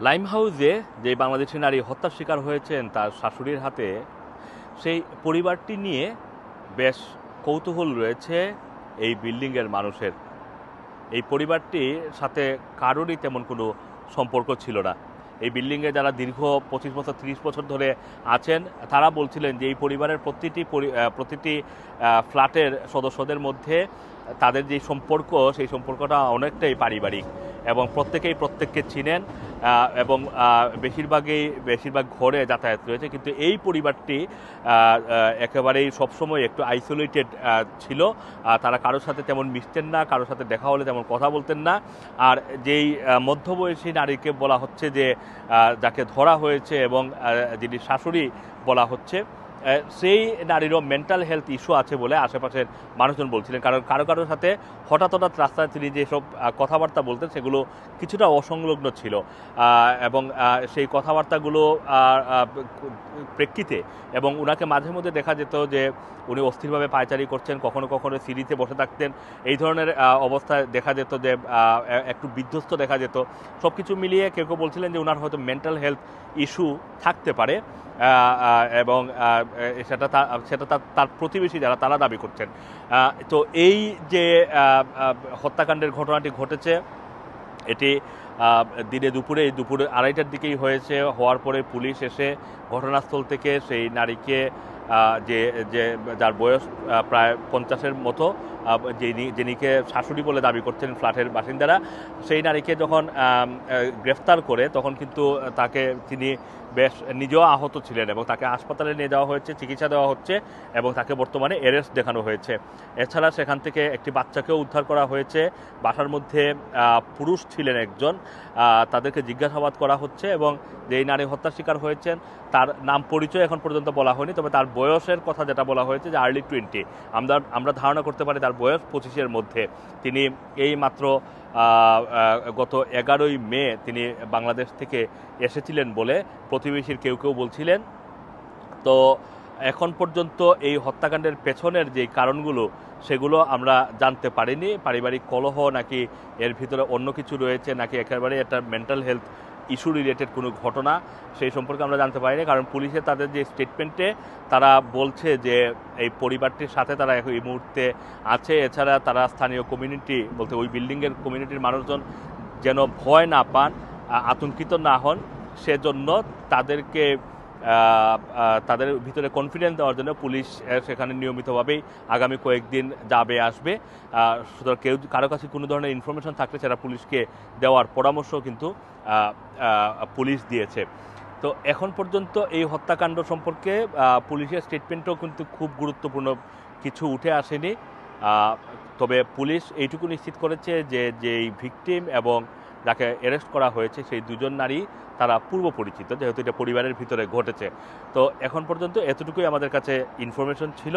Lime হাউসে যে বাংলাদেশি নারী হত্যার শিকার হয়েছেন তার শাশুড়ির হাতে, সেই পরিবারটি নিয়ে বেশ কৌতূহল রয়েছে এই বিল্ডিংয়ের মানুষের। এই পরিবারটির সাথে কারোরই তেমন কোনো সম্পর্ক ছিল না। এই বিল্ডিংয়ে যারা দীর্ঘ পঁচিশ বছর, ত্রিশ বছর ধরে আছেন, তারা বলছিলেন যে এই পরিবারের প্রতিটি পরি- প্রতিটি ফ্ল্যাটের সদস্যদের মধ্যে তাদের যে সম্পর্ক, সেই সম্পর্কটা অনেকটাই পারিবারিক এবং প্রত্যেকেই প্রত্যেককে চিনেন। এবং বেশিরভাগই, বেশিরভাগ ঘরে যাতায়াত রয়েছে, কিন্তু এই পরিবারটি একেবারেই সবসময় একটু আইসোলেটেড ছিল। তারা কারোর সাথে তেমন মিশতেন না, কারোর সাথে দেখা হলে তেমন কথা বলতেন না। আর যেই মধ্যবয়সী নারীকে বলা হচ্ছে যে যাকে ধরা হয়েছে এবং যিনি শাশুড়ি বলা হচ্ছে সেই নারীরও মেন্টাল হেলথ ইস্যু আছে বলে আশেপাশের মানুষজন বলছিলেন। কারণ কারও কারোর সাথে হঠাৎ হঠাৎ রাস্তায় তিনি যেসব কথাবার্তা বলতেন সেগুলো কিছুটা অসংলগ্ন ছিল। এবং সেই কথাবার্তাগুলো প্রেক্ষিতে এবং উনাকে মাঝে মধ্যে দেখা যেত যে উনি অস্থিরভাবে পায়চারি করছেন, কখনো কখনো সিঁড়িতে বসে থাকতেন। এই ধরনের অবস্থায় দেখা যেত যে একটু বিধ্বস্ত দেখা যেত। সব কিছু মিলিয়ে কেউ কেউ বলছিলেন যে ওনার হয়তো মেন্টাল হেলথ ইস্যু থাকতে পারে। এবং সেটা সেটা তার প্রতিবেশী যারা, তারা দাবি করছেন। তো এই যে হত্যাকাণ্ডের ঘটনাটি ঘটেছে, এটি দিনে দুপুরে দুপুরে আড়াইটার দিকেই হয়েছে। হওয়ার পরে পুলিশ এসে ঘটনাস্থল থেকে সেই নারীকে যে যে, যার বয়স প্রায় পঞ্চাশের মতো যিনি, যিনিকে শাশুড়ি বলে দাবি করছেন ফ্ল্যাটের বাসিন্দারা, সেই নারীকে যখন গ্রেফতার করে, তখন কিন্তু তাকে তিনি বেশ নিজেও আহত ছিলেন এবং তাকে হাসপাতালে নিয়ে যাওয়া হয়েছে, চিকিৎসা দেওয়া হচ্ছে এবং তাকে বর্তমানে অ্যারেস্ট দেখানো হয়েছে। এছাড়া সেখান থেকে একটি বাচ্চাকেও উদ্ধার করা হয়েছে। বাসার মধ্যে পুরুষ ছিলেন একজন তাদেরকে জিজ্ঞাসাবাদ করা হচ্ছে এবং যেই নারী হত্যার শিকার হয়েছেন, তার নাম পরিচয় এখন পর্যন্ত বলা হয়নি, তবে তার বয়সের কথা যেটা বলা হয়েছে যে আর্লি টোয়েন্টি আমরা আমরা ধারণা করতে পারি তার বয়স পঁচিশের মধ্যে। তিনি এই মাত্র গত এগারোই মে তিনি বাংলাদেশ থেকে এসেছিলেন বলে প্রতিবেশীর কেউ কেউ বলছিলেন। তো এখন পর্যন্ত এই হত্যাকাণ্ডের পেছনের যে কারণগুলো, সেগুলো আমরা জানতে পারিনি। পারিবারিক কলহ নাকি এর ভিতরে অন্য কিছু রয়েছে, নাকি একেবারে একটা মেন্টাল হেলথ ইস্যু রিলেটেড কোনো ঘটনা সেই সম্পর্কে আমরা জানতে পারিনি, কারণ পুলিশে তাদের যে স্টেটমেন্টে তারা বলছে যে এই পরিবারটির সাথে তারা এই মুহূর্তে আছে। এছাড়া তারা স্থানীয় কমিউনিটি বলতে ওই বিল্ডিংয়ের কমিউনিটির মানুষজন যেন ভয় না পান আতঙ্কিত না হন, সেজন্য তাদেরকে তাদের ভিতরে কনফিডেন্স দেওয়ার জন্য পুলিশ সেখানে নিয়মিতভাবেই আগামী কয়েকদিন যাবে, আসবে। সুতরাং কেউ, কারও কাছে কোনো ধরনের ইনফরমেশন থাকলে সেটা পুলিশকে দেওয়ার পরামর্শ কিন্তু পুলিশ দিয়েছে। তো এখন পর্যন্ত এই হত্যাকাণ্ড সম্পর্কে পুলিশের স্টেটমেন্টও কিন্তু খুব গুরুত্বপূর্ণ কিছু উঠে আসেনি। তবে পুলিশ এইটুকু নিশ্চিত করেছে যে, যেই ভিকটিম এবং যাকে অ্যারেস্ট করা হয়েছে, সেই দুজন নারী তারা পূর্ব পরিচিত, যেহেতু এটা পরিবারের ভিতরে ঘটেছে। তো এখন পর্যন্ত এতটুকুই আমাদের কাছে ইনফরমেশন ছিল।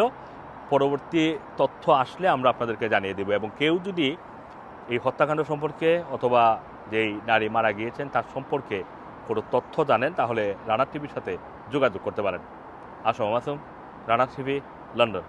পরবর্তী তথ্য আসলে আমরা আপনাদেরকে জানিয়ে দেব এবং কেউ যদি এই হত্যাকাণ্ড সম্পর্কে অথবা যেই নারী মারা গিয়েছেন তার সম্পর্কে কোনো তথ্য জানেন, তাহলে রানা টিভির সাথে যোগাযোগ করতে পারেন। Assam Assam Rana TV, London.